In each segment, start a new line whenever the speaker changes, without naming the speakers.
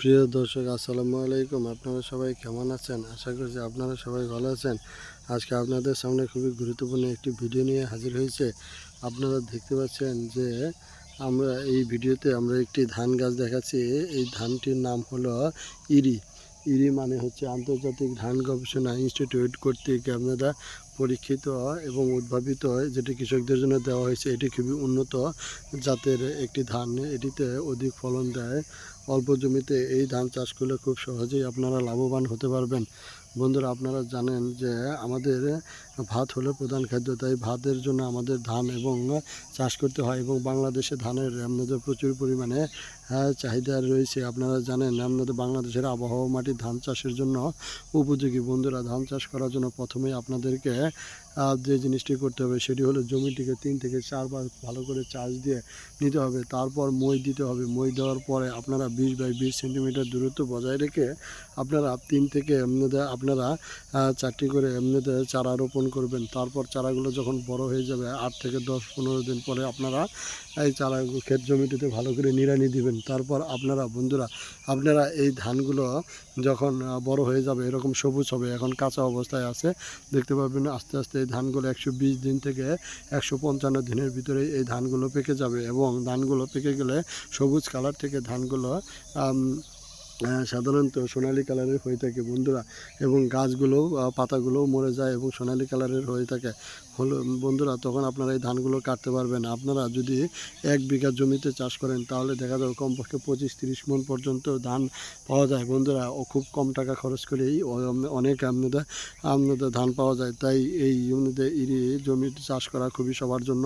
প্রিয় দর্শক, আসসালামু আলাইকুম। আপনারা সবাই কেমন আছেন? আশা করছি আপনারা সবাই ভালো আছেন। আজকে আপনাদের সামনে খুবই গুরুত্বপূর্ণ একটি ভিডিও নিয়ে হাজির হয়েছে। আপনারা দেখতে পাচ্ছেন যে আমরা এই ভিডিওতে আমরা একটি ধান গাছ দেখাচ্ছি। এই ধানটির নাম হলো ইরি। ইরি মানে হচ্ছে আন্তর্জাতিক ধান গবেষণা ইনস্টিটিউট কর্তৃক আপনারা পরীক্ষিত এবং উদ্ভাবিত যেটি কৃষকদের জন্য দেওয়া হয়েছে। এটি খুবই উন্নত জাতের একটি ধান। এটিতে অধিক ফলন দেয়। অল্প জমিতে এই ধান চাষ করলে খুব সহজেই আপনারা লাভবান হতে পারবেন। বন্ধুরা, আপনারা জানেন যে আমাদের ভাত হলো প্রধান খাদ্য, তাই ভাতের জন্য আমাদের ধান এবং চাষ করতে হয় এবং বাংলাদেশে ধানের আমাদের প্রচুর পরিমাণে চাহিদা রয়েছে। আপনারা জানেন আমাদের বাংলাদেশের আবহাওয়া মাটি ধান চাষের জন্য উপযোগী। বন্ধুরা, ধান চাষ করার জন্য প্রথমেই আপনাদেরকে যে জিনিসটি করতে হবে সেটি হলো জমিটিকে তিন থেকে চারবার ভালো করে চাষ দিয়ে নিতে হবে। তারপর মই দিতে হবে। মই দেওয়ার পরে আপনারা বিশ বাই বিশ সেন্টিমিটার দূরত্ব বজায় রেখে আপনারা তিন থেকে, আপনারা চারটি করে এমনিতে চারা রোপণ করবেন, তারপর চারাগুলো যখন বড় হয়ে যাবে, আট থেকে দশ পনেরো দিন পরে আপনারা এই চারা ক্ষেত জমিটিতে ভালো করে নিড়ানি দিবেন। তারপর আপনারা বন্ধুরা, আপনারা এই ধানগুলো যখন বড় হয়ে যাবে, এরকম সবুজ হবে, এখন কাঁচা অবস্থায় আছে, দেখতে পাবেন আস্তে আস্তে এই ধানগুলো একশো বিশ দিন থেকে একশো পঞ্চান্ন দিনের ভিতরে এই ধানগুলো পেকে যাবে এবং ধানগুলো পেকে গেলে সবুজ কালার থেকে ধানগুলো সাধারণত সোনালী কালারের হয়ে থাকে বন্ধুরা। এবং গাছগুলো আহ, পাতাগুলোও মরে যায় এবং সোনালী কালারের হয়ে থাকে। হলো বন্ধুরা তখন আপনারা এই ধানগুলো কাটতে পারবেন। আপনারা যদি এক বিঘা জমিতে চাষ করেন তাহলে দেখা যাবে কমপক্ষে পঁচিশ তিরিশ মন পর্যন্ত ধান পাওয়া যায়। বন্ধুরা ও খুব কম টাকা খরচ করেই অনেক আপনাদের আপনাদের ধান পাওয়া যায়। তাই এই ইরি জমিতে চাষ করা খুবই সবার জন্য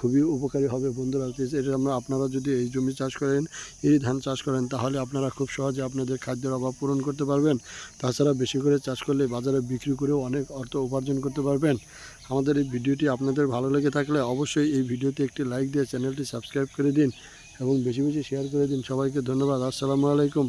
খুবই উপকারী হবে। বন্ধুরা এটা আমরা আপনারা যদি এই জমি চাষ করেন ইরি ধান চাষ করেন তাহলে আপনারা খুব সহজে আপনাদের খাদ্যের অভাব পূরণ করতে পারবেন। তাছাড়া বেশি করে চাষ করলে বাজারে বিক্রি করেও অনেক অর্থ উপার্জন করতে পারবেন। আমাদের এই ভিডিওটি আপনাদের ভালো লেগে থাকলে অবশ্যই এই ভিডিওতে একটি লাইক দিয়ে চ্যানেলটি সাবস্ক্রাইব করে দিন এবং বেশি বেশি শেয়ার করে দিন। সবাইকে ধন্যবাদ। আসসালামু আলাইকুম।